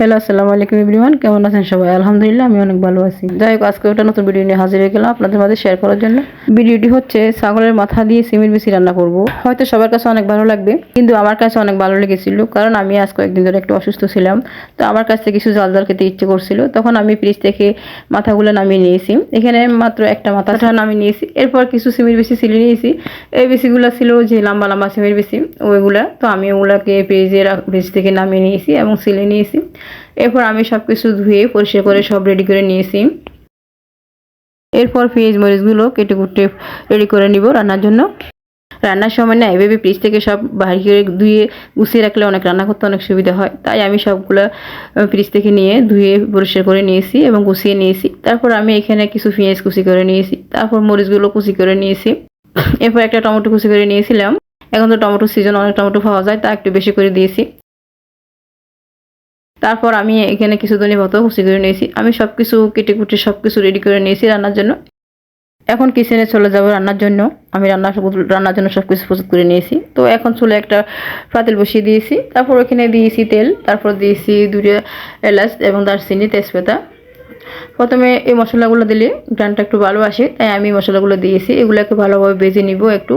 Hello আসসালামু আলাইকুম everyone কেমন আছেন সবাই? আলহামদুলিল্লাহ, আমি অনেক ভালো আছি। যাই হোক, আজকে একটা নতুন ভিডিও নিয়ে হাজির হয়ে গেলাম আপনাদের মাঝে শেয়ার করার জন্য। ভিডিওটি হচ্ছে ছাগলের মাথা দিয়ে সিমের বেশি রান্না করব। হয়তো সবার কাছে অনেক ভালো লাগবে, কিন্তু আমার কাছে অনেক ভালো লেগেছিল, কারণ আমি আজ কয়েকদিন ধরে একটু অসুস্থ ছিলাম। তো আমার কাছ থেকে কিছু জাল জাল খেতে ইচ্ছে করছিল। তখন আমি ফ্রিজ থেকে মাথাগুলো নামিয়ে নিয়েছি। এখানে মাত্র একটা মাথা নামিয়ে নিয়েছি। এরপর কিছু সিমের বেশি ছিলে নিয়েছি। এই বেশিগুলো ছিল যে লম্বা লম্বা সিমের বেশি ওইগুলা। তো আমি ওগুলাকে ফ্রিজে ফ্রিজ থেকে নামিয়ে নিয়েছি এবং সিলে নিয়েছি। এরপর আমি সব কিছু ধুয়ে পরিষ্কার করে সব রেডি করে নিয়েছি। এরপর পেঁয়াজ মরিচগুলো কেটে কুটে রেডি করে নিব রান্নার জন্য। রান্নার সময় না এভাবে ফ্রিজ থেকে সব বাহির করে ধুয়ে গুছিয়ে রাখলে অনেক রান্না করতে অনেক সুবিধা হয়। তাই আমি সবগুলো ফ্রিজ থেকে নিয়ে ধুয়ে পরিষ্কার করে নিয়েছি এবং গুছিয়ে নিয়েছি। তারপর আমি এখানে কিছু পেঁয়াজ কুচি করে নিয়েছি। তারপর মরিচগুলো কুচি করে নিয়েছি। এরপর একটা টমেটো কুচি করে নিয়েছিলাম। এখন তো টমেটো সিজন অনেক টমেটো পাওয়া যায়, তা একটু বেশি করে দিয়েছি। তারপর আমি এখানে কিছু ধনে পাতাও কুচি করে নিয়েছি। আমি সব কিছু কেটে কুটে সব কিছু রেডি করে নিয়েছি রান্নার জন্য। এখন কিচেনে চলে যাব রান্নার জন্য। আমি রান্না রান্নার জন্য সব কিছু প্রস্তুত করে নিয়েছি। তো এখন চলে একটা পাতিল বসিয়ে দিয়েছি। তারপর ওখানে দিয়েছি তেল। তারপর দিয়েছি দুটো এলাচ এবং দারচিনি, তেজপাতা। প্রথমে এই মশলাগুলো দিলে গ্রানটা একটু ভালো আসে, তাই আমি মশলাগুলো দিয়েছি। এগুলোকে ভালোভাবে বেজে নিব একটু।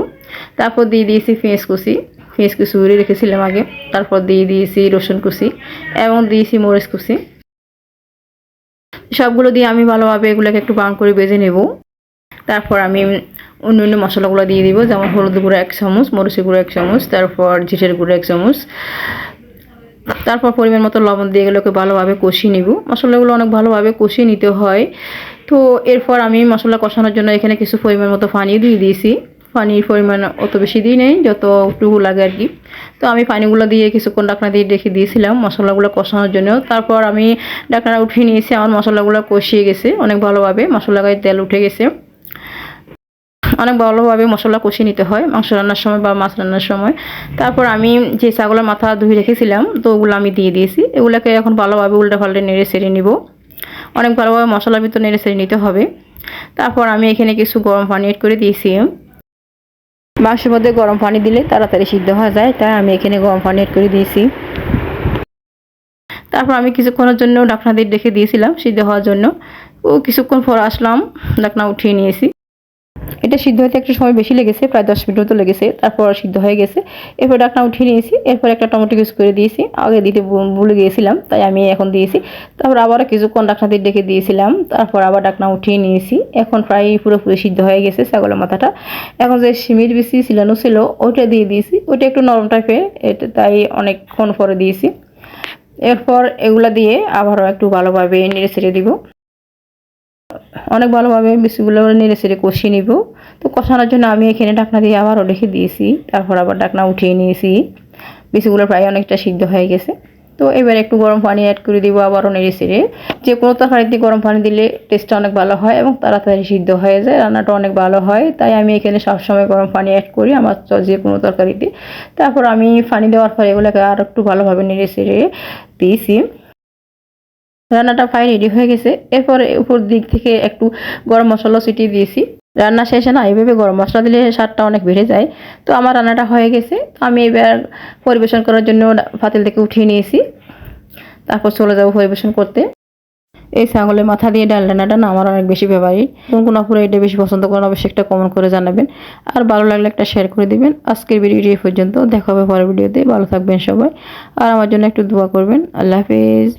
তারপর দিয়ে দিয়েছি পেঁয়াজ কুচি। পেঁয়াজ কুচি উড়ে রেখেছিলাম আগে। তারপর দিয়ে দিয়েছি রসুন কুচি এবং দিয়েছি মরিচ কুচি। সবগুলো দিয়ে আমি ভালোভাবে এগুলোকে একটু বাউন করে বেজে নেব। তারপর আমি অন্য অন্য মশলাগুলো দিয়ে দিব, যেমন হলুদ গুঁড়ো এক চামচ, মরিচের গুঁড়ো এক চামচ, তারপর জিটের গুঁড়ো এক চামচ। তারপর পরিমাণ মতো লবণ দিয়ে এগুলোকে ভালোভাবে কষিয়ে নিব। মশলাগুলো অনেক ভালোভাবে কষিয়ে নিতে হয়। তো এরপর আমি মশলা কষানোর জন্য এখানে কিছু পরিমাণ মতো পানি দিয়ে দিয়েছি। পানির পরিমাণ অত বেশি দিই নেই যতটুকু লাগে আর কি। তো আমি পানিগুলো দিয়ে কিছুক্ষণ ডাকনা দিয়ে রেখে দিয়েছিলাম মশলাগুলো কষানোর জন্য। তারপর আমি ডাকনা উঠিয়ে নিয়েছি, আমার মশলাগুলো কষিয়ে গেছে অনেক ভালোভাবে। মশলা গায়ে তেল উঠে গেছে। অনেক ভালোভাবে মশলা কষিয়ে নিতে হয় মাংস রান্নার সময় বা মাছ রান্নার সময়। তারপর আমি যে ছাগলের মাথা ধুয়ে রেখেছিলাম, তো ওগুলো আমি দিয়ে দিয়েছি। এগুলোকে এখন ভালোভাবে উল্টা পাল্টে নেড়ে সেড়ে নিব। অনেক ভালোভাবে মশলার ভিতর নেড়ে সেড়ে নিতে হবে। তারপর আমি এখানে কিছু গরম পানি এড করে দিয়েছি। মাংসের মধ্যে গরম পানি দিলে তাড়াতাড়ি সিদ্ধ হয়ে যায়, তাই আমি এখানে গরম পানি এড করে দিয়েছি। তারপর আমি কিছুক্ষণের জন্য ডাকনা দিয়ে রেখে দিয়েছিলাম সিদ্ধ হওয়ার জন্য। ও কিছুক্ষণ পর আসলাম ডাকনা উঠিয়ে নিয়েছি। এটা সিদ্ধ হতে একটু সময় বেশি লেগেছে, প্রায় দশ মিনিট মতো লেগেছে। তারপর সিদ্ধ হয়ে গেছে। এরপর ডাকনা উঠিয়ে নিয়েছি। এরপর একটা টমেটো ইউজ করে দিয়েছি। আগে দিতে ভুলে গিয়েছিলাম, তাই আমি এখন দিয়েছি। তারপর আবারও কিছুক্ষণ ডাকনা দিয়ে ডেকে দিয়েছিলাম। তারপর আবার ডাকনা উঠিয়ে নিয়েছি। এখন প্রায় পুরোপুরি সিদ্ধ হয়ে গেছে ছাগলের মাথাটা। এখন যে সিমির বেশি ছিলানো ছিল, ওইটা দিয়ে দিয়েছি। ওইটা একটু নরম টাইপের, এটা, তাই অনেকক্ষণ পরে দিয়েছি। এরপর এগুলা দিয়ে আবারও একটু ভালোভাবে নেড়ে ছেড়ে দিব। অনেক ভালোভাবে বিসিগুলো নেড়ে সেড়ে কষিয়ে নিব। তো কষানোর জন্য আমি এখানে ডাকনা দিয়ে আবারও রেখে দিয়েছি। তারপর আবার ডাকনা উঠিয়ে নিয়েছি। বিসিগুলো প্রায় অনেকটা সিদ্ধ হয়ে গেছে। তো এবার একটু গরম পানি অ্যাড করে দিব আবারও নেড়ে সেড়ে যে কোনো তরকারিতে গরম পানি দিলে টেস্টটা অনেক ভালো হয় এবং তাড়াতাড়ি সিদ্ধ হয়ে যায়, রান্নাটা অনেক ভালো হয়। তাই আমি এখানে সবসময় গরম পানি অ্যাড করি আমার যে কোনো তরকারিতে। তারপর আমি পানি দেওয়ার পরে এগুলোকে আর একটু ভালোভাবে নেড়ে সেড়ে দিয়েছি। রান্নাটা প্রায় রেডি হয়ে গেছে। এরপরে উপর দিক থেকে একটু গরম মশলা ছিটিয়ে দিয়েছি। রান্না শেষে না এইভাবে গরম মশলা দিলে স্বাদটা অনেক বেড়ে যায়। তো আমার রান্নাটা হয়ে গেছে। তো আমি এবার পরিবেশন করার জন্য ফাতিল থেকে উঠিয়ে নিয়েছি। তারপর চলে যাব পরিবেশন করতে। এই ছাগলের মাথা দিয়ে ডাল রান্নাটা না আমার অনেক বেশি ফেভারিট কোন কোন আপুরা এটা বেশি পছন্দ করেন, অবশ্যই একটা কমেন্ট করে জানাবেন। আর ভালো লাগলে একটা শেয়ার করে দিবেন। আজকের ভিডিওটি এই পর্যন্ত। দেখা হবে পরের ভিডিওতে ভালো থাকবেন সবাই। আর আমার জন্য একটু দোয়া করবেন। আল্লাহ হাফিজ।